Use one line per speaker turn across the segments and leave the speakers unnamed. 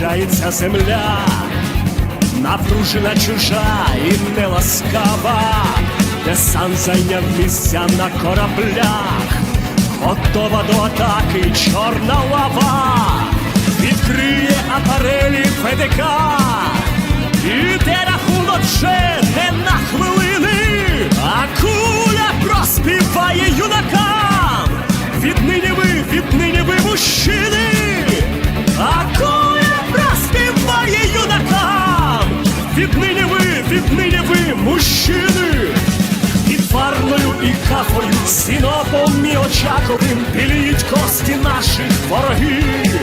наближається земля, напружена чужа і неласкава, десант зайняв місця на кораблях, готова до атаки чорна лава, відкриє апарелі ФДК, іде рахунок вже не на хвилини, а куля проспіває юнакам. Віднині ви, віднині ви мужчини, а куля юнакам. Віднині ви, віднині ви мужчини. Під Варною і кафою, синопом і очаковим біліють кості наших ворогів.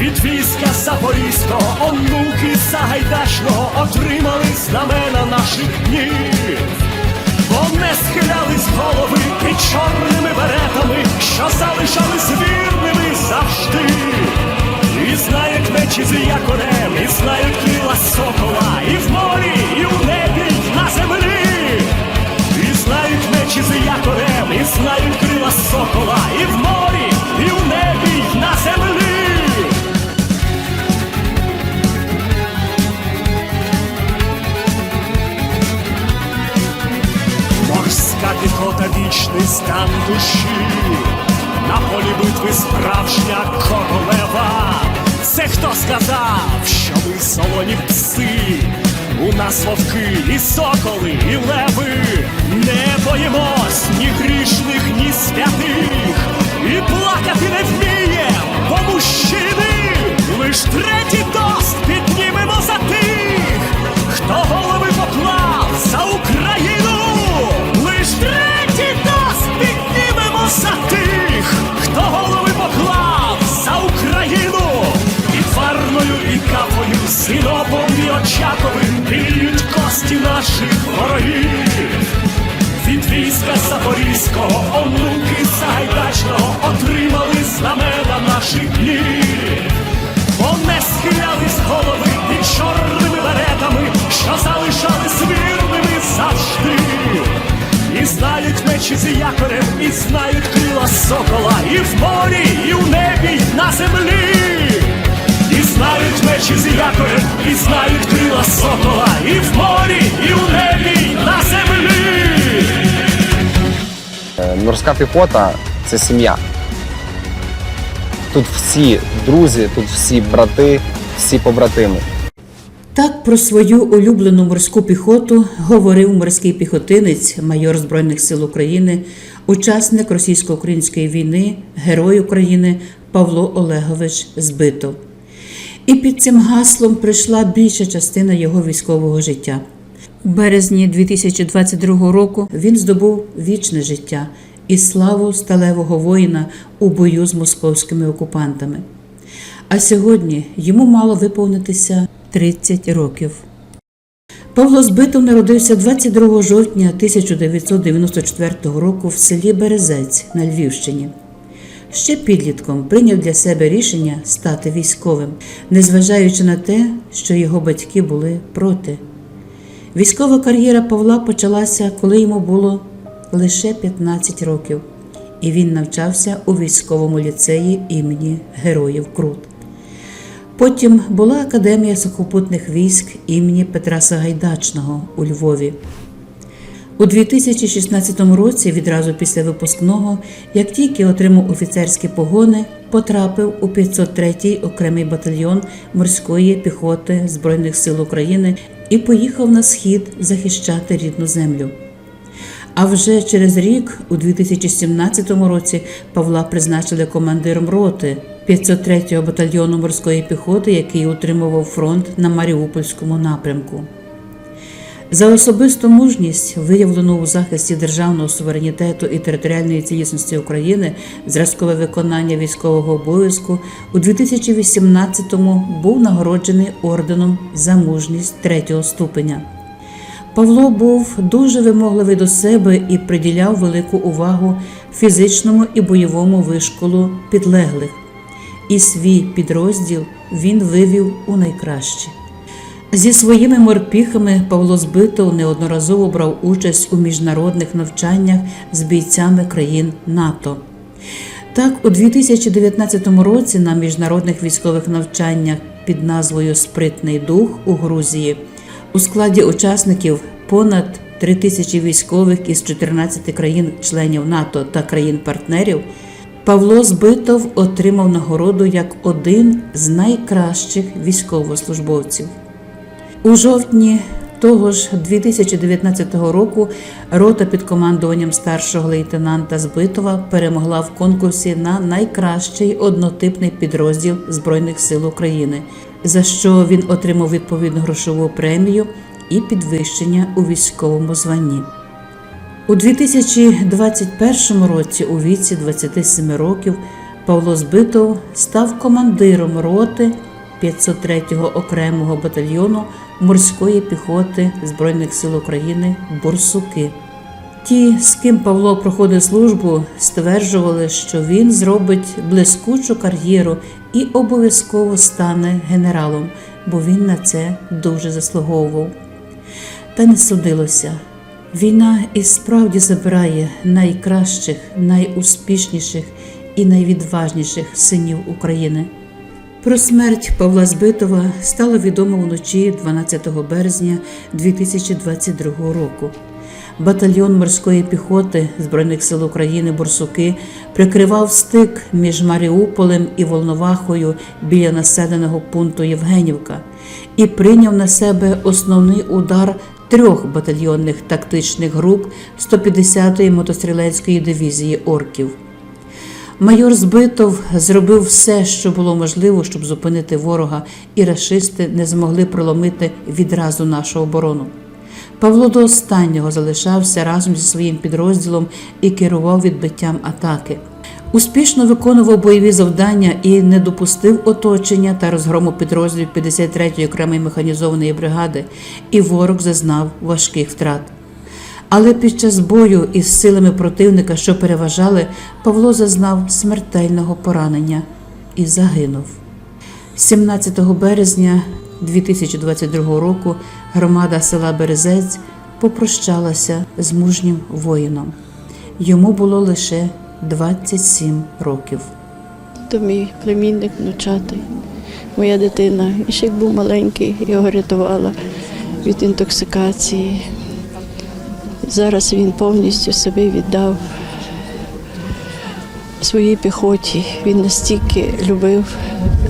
Від війська Запорізького, онуки Сагайдачного отримали знамена наших днів. Бо не схилялись голови під чорними беретами, що залишались вірними завжди. І знають з якорем, і знають крила сокола, і в морі, і в небі, на землі. І знають мечі з якорем, і знають крила сокола, і в морі, і в небі, на землі. Морська піхота вічний стан душі, на полі битви справжня королева. Це хто сказав, що ми солоні пси? У нас вовки і соколи, і леви. Не боїмось ні грішних, ні святих. І плакати не вміє, бо мужчини. Лиш третій тост піднімемо за тих, хто голови наших ворогів. Від війська Запорізького, онуки Сагайдачного отримали знамена наших днів. Бо не схилялись голови під чорними беретами, що залишались вірними завжди. І знають мечі з якорем, і знають крила сокола, і в морі, і в небі, і на землі. Знають мечі з якорем, і знають крила сокола, і в морі, і в небі, і на землі.
Е, Морська піхота це сім'я. Тут всі друзі, тут всі брати, всі побратими.
Так про свою улюблену морську піхоту говорив морський піхотинець, майор Збройних сил України, учасник російсько-української війни, герой України Павло Олегович Збитов. І під цим гаслом прийшла більша частина його військового життя. У березні 2022 року він здобув вічне життя і славу сталевого воїна у бою з московськими окупантами. А сьогодні йому мало виповнитися 30 років. Павло Збитов народився 22 жовтня 1994 року в селі Березець на Львівщині. Ще підлітком прийняв для себе рішення стати військовим, незважаючи на те, що його батьки були проти. Військова кар'єра Павла почалася, коли йому було лише 15 років, і він навчався у військовому ліцеї імені Героїв Крут. Потім була Академія сухопутних військ імені Петра Сагайдачного у Львові. У 2016 році, відразу після випускного, як тільки отримав офіцерські погони, потрапив у 503-й окремий батальйон морської піхоти Збройних сил України і поїхав на схід захищати рідну землю. А вже через рік, у 2017 році, Павла призначили командиром роти 503-го батальйону морської піхоти, який утримував фронт на Маріупольському напрямку. За особисту мужність, виявлену у захисті державного суверенітету і територіальної цілісності України, зразкове виконання військового обов'язку у 2018-му був нагороджений орденом за мужність третього ступеня. Павло був дуже вимогливий до себе і приділяв велику увагу фізичному і бойовому вишколу підлеглих. І свій підрозділ він вивів у найкраще. Зі своїми морпіхами Павло Збитов неодноразово брав участь у міжнародних навчаннях з бійцями країн НАТО. Так, у 2019 році на міжнародних військових навчаннях під назвою Спритний дух у Грузії у складі учасників понад 3 тисячі військових із 14 країн-членів НАТО та країн-партнерів. Павло Збитов отримав нагороду як один з найкращих військовослужбовців. У жовтні того ж 2019 року рота під командуванням старшого лейтенанта Збитова перемогла в конкурсі на найкращий однотипний підрозділ Збройних сил України, за що він отримав відповідну грошову премію і підвищення у військовому званні. У 2021 році, у віці 27 років, Павло Збитов став командиром роти 503-го окремого батальйону морської піхоти Збройних сил України Бурсуки. Ті, з ким Павло проходив службу, стверджували, що він зробить блискучу кар'єру і обов'язково стане генералом, бо він на це дуже заслуговував. Та не судилося. Війна і справді забирає найкращих, найуспішніших і найвідважніших синів України. Про смерть Павла Збитова стало відомо вночі 12 березня 2022 року. Батальйон морської піхоти Збройних сил України Борсуки прикривав стик між Маріуполем і Волновахою біля населеного пункту Євгенівка і прийняв на себе основний удар трьох батальйонних тактичних груп 150-ї мотострілецької дивізії орків. Майор Збитов зробив все, що було можливо, щоб зупинити ворога, і рашисти не змогли проломити відразу нашу оборону. Павло до останнього залишався разом зі своїм підрозділом і керував відбиттям атаки. Успішно виконував бойові завдання і не допустив оточення та розгрому підрозділів 53-ї окремої механізованої бригади, і ворог зазнав важких втрат. Але під час бою із силами противника, що переважали, Павло зазнав смертельного поранення і загинув. 17 березня 2022 року громада села Березець попрощалася з мужнім воїном. Йому було лише 27 років.
То мій племінник внучатий, моя дитина. І ще як був маленький, його рятувала від інтоксикації. Зараз він повністю себе віддав своїй піхоті. Він настільки любив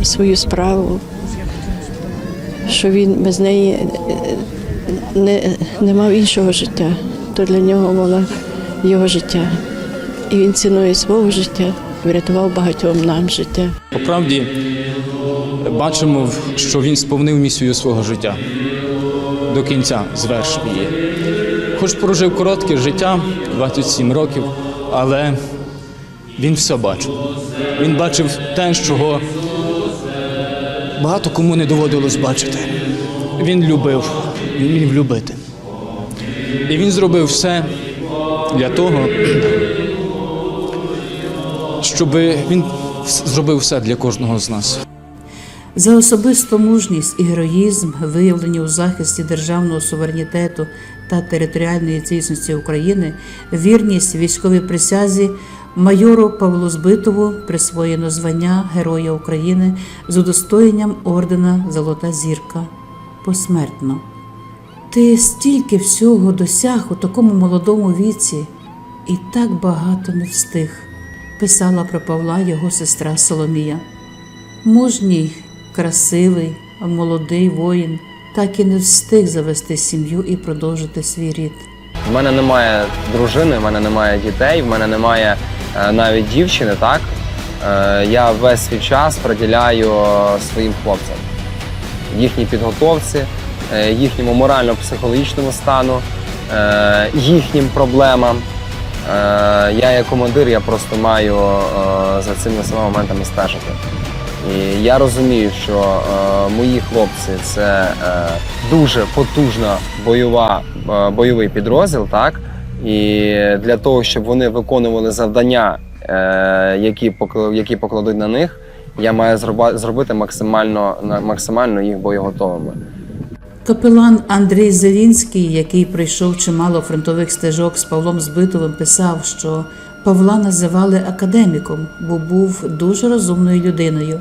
свою справу, що він без неї е, не, не мав іншого життя. То для нього було його життя. І він ціною свого життя врятував багатьом нам життя.
По правді бачимо, що він сповнив місію свого життя до кінця звершив її. Хоч прожив коротке життя, 27 років, але він все бачив. Він бачив те, чого багато кому не доводилось бачити. Він любив, він вмів любити. І він зробив все для того, щоб він зробив все для кожного з нас.
За особисту мужність і героїзм, виявлені у захисті державного суверенітету та територіальної цілісності України, вірність військовій присязі майору Павлу Збитову присвоєно звання Героя України з удостоєнням ордена Золота зірка посмертно. Ти стільки всього досяг у такому молодому віці і так багато не встиг, писала про Павла його сестра Соломія. Мужній, красивий, молодий воїн так і не встиг завести сім'ю і продовжити свій рід.
В мене немає дружини, в мене немає дітей, в мене немає е, навіть дівчини, так? Е, я весь свій час приділяю своїм хлопцям, їхній підготовці, е, їхньому морально-психологічному стану, їхнім проблемам. Я як командир, я просто маю за цими самими моментами стежити. І я розумію, що е, мої хлопці це е, дуже потужна бойова, е, бойовий підрозділ, так? І для того, щоб вони виконували завдання, е, які, які покладуть на них, я маю зроба- зробити максимально, максимально їх боєготовими.
Капелан Андрій Зелінський, який пройшов чимало фронтових стежок з Павлом Збитовим, писав, що Павла називали академіком, бо був дуже розумною людиною.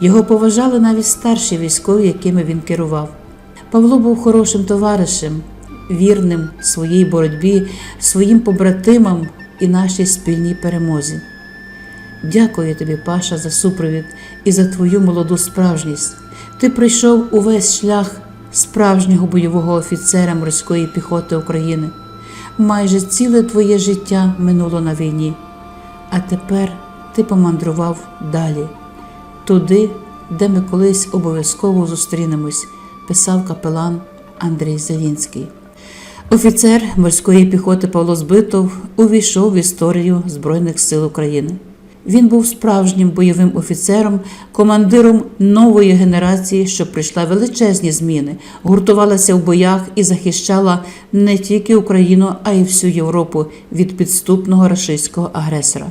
Його поважали навіть старші військові, якими він керував. Павло був хорошим товаришем, вірним своїй боротьбі, своїм побратимам і нашій спільній перемозі. Дякую тобі, Паша, за супровід і за твою молоду справжність. Ти пройшов увесь шлях справжнього бойового офіцера морської піхоти України. Майже ціле твоє життя минуло на війні, а тепер ти помандрував далі, туди, де ми колись обов'язково зустрінемось, писав капелан Андрій Зелінський. Офіцер морської піхоти Павло Збитов увійшов в історію Збройних сил України. Він був справжнім бойовим офіцером, командиром нової генерації, що прийшла величезні зміни, гуртувалася в боях і захищала не тільки Україну, а й всю Європу від підступного рашистського агресора.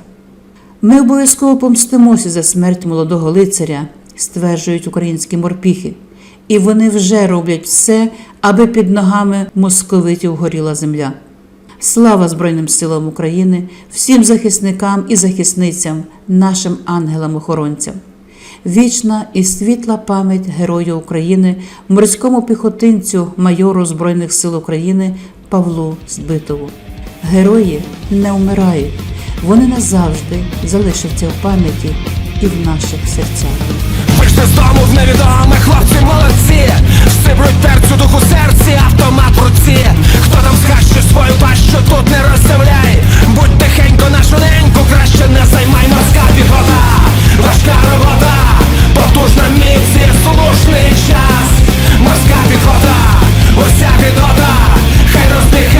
Ми обов'язково помстимося за смерть молодого лицаря, стверджують українські морпіхи, і вони вже роблять все, аби під ногами московитів горіла земля. Слава Збройним силам України, всім захисникам і захисницям, нашим ангелам-охоронцям. Вічна і світла пам'ять Герою України, морському піхотинцю, майору Збройних сил України Павлу Збитову. Герої не вмирають, вони назавжди залишаться в пам'яті і в наших серцях.
Вийшли з дому в невідоме, хлопці молодці Сибруть терцю духу серці, автомат в руці. Хто там схащу свою пащу, тут не розставляй. Будь тихенько нашу неньку, краще не займай
морська піхота, важка робота, потужна міць слушний час, морська піхота, уся гидота, хай роздих.